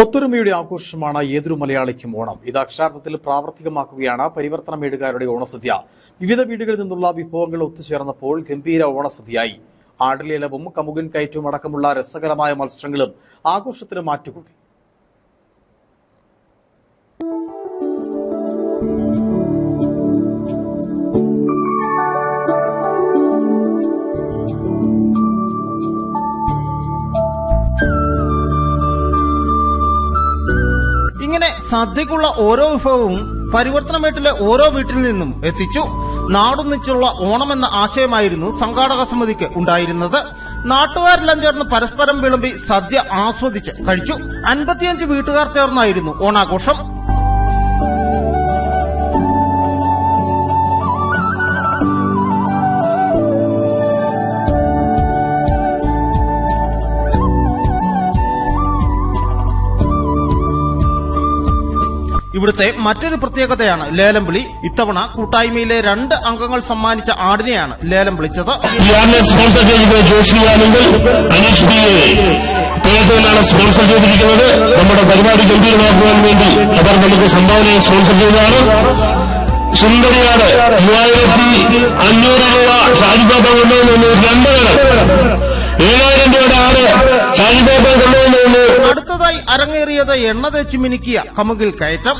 ഒത്തൊരുമയുടെ ആഘോഷമാണ് ഏതൊരു മലയാളിക്കും ഓണം. ഇത് അക്ഷരാർത്ഥത്തിൽ പ്രാവർത്തികമാക്കുകയാണ്. പരിവർത്തന വീടുകാരുടെ ഓണസദ്യ. വിവിധ വീടുകളിൽ നിന്നുള്ള വിഭവങ്ങൾ ഒത്തുചേർന്നപ്പോൾ ഗംഭീര ഓണസദ്യയായി. ആടലേലവും കമുകൻ കയറ്റവും അടക്കമുള്ള രസകരമായ മത്സരങ്ങളും ആഘോഷത്തിന് മാറ്റുകൂട്ടി. സദ്യക്കുള്ള ഓരോ വിഭവവും പരിവർത്തനമേട്ടിലെ ഓരോ വീട്ടിൽ നിന്നും എത്തിച്ചു. നാടൊന്നിച്ചുള്ള ഓണം എന്ന ആശയമായിരുന്നു സംഘാടക സമിതിക്ക് ഉണ്ടായിരുന്നത്. നാട്ടുകാരെല്ലാം ചേർന്ന് പരസ്പരം വിളമ്പി സദ്യ ആസ്വദിച്ച് കഴിച്ചു. അൻപത്തിയഞ്ച് വീട്ടുകാർ ചേർന്നായിരുന്നു ഓണാഘോഷം. ഇവിടുത്തെ മറ്റൊരു പ്രത്യേകതയാണ് ലേലം വിളി ഇത്തവണ കൂട്ടായ്മയിലെ രണ്ട് അംഗങ്ങൾ സമ്മാനിച്ച ആടിനെയാണ് ലേലം വിളിച്ചത്. സ്പോൺസർ ചെയ്തിരിക്കുന്നത്. നമ്മുടെ പരിപാടി ഗംഭീരമാക്കുവാൻ വേണ്ടി അവർ നമുക്ക് സംഭാവനയെ സ്പോൺസർ ചെയ്തതാണ് സുന്ദരിയാട് മൂവായിരത്തി അഞ്ഞൂറ് രൂപ ഷാജിബാബ കൊണ്ടുവന്നു രണ്ട് ഏഴായിരം രൂപയുടെ ആട് ഷാജിബാബ കൊണ്ടുവന്നു അടുത്തതായി അരങ്ങേറിയത് എണ്ണ തേച്ച് മിനുക്കിയ കമുകിൽ കയറ്റം.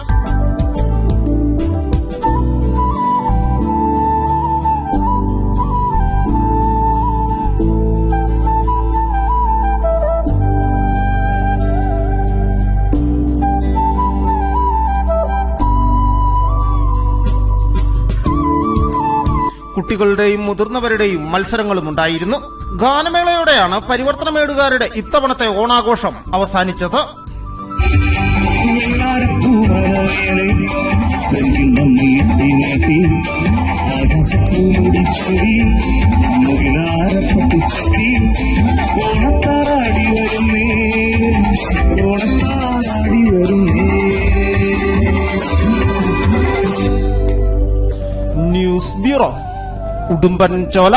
കുട്ടികളുടെയും മുതിർന്നവരുടെയും മത്സരങ്ങളും ഉണ്ടായിരുന്നു. ഗാനമേളയോടെയാണ് പരിവർത്തനമേടുകാരുടെ ഇത്തവണത്തെ ഓണാഘോഷം അവസാനിച്ചത്. ന്യൂസ് ബ്യൂറോ ഉടുമ്പൻ ചോല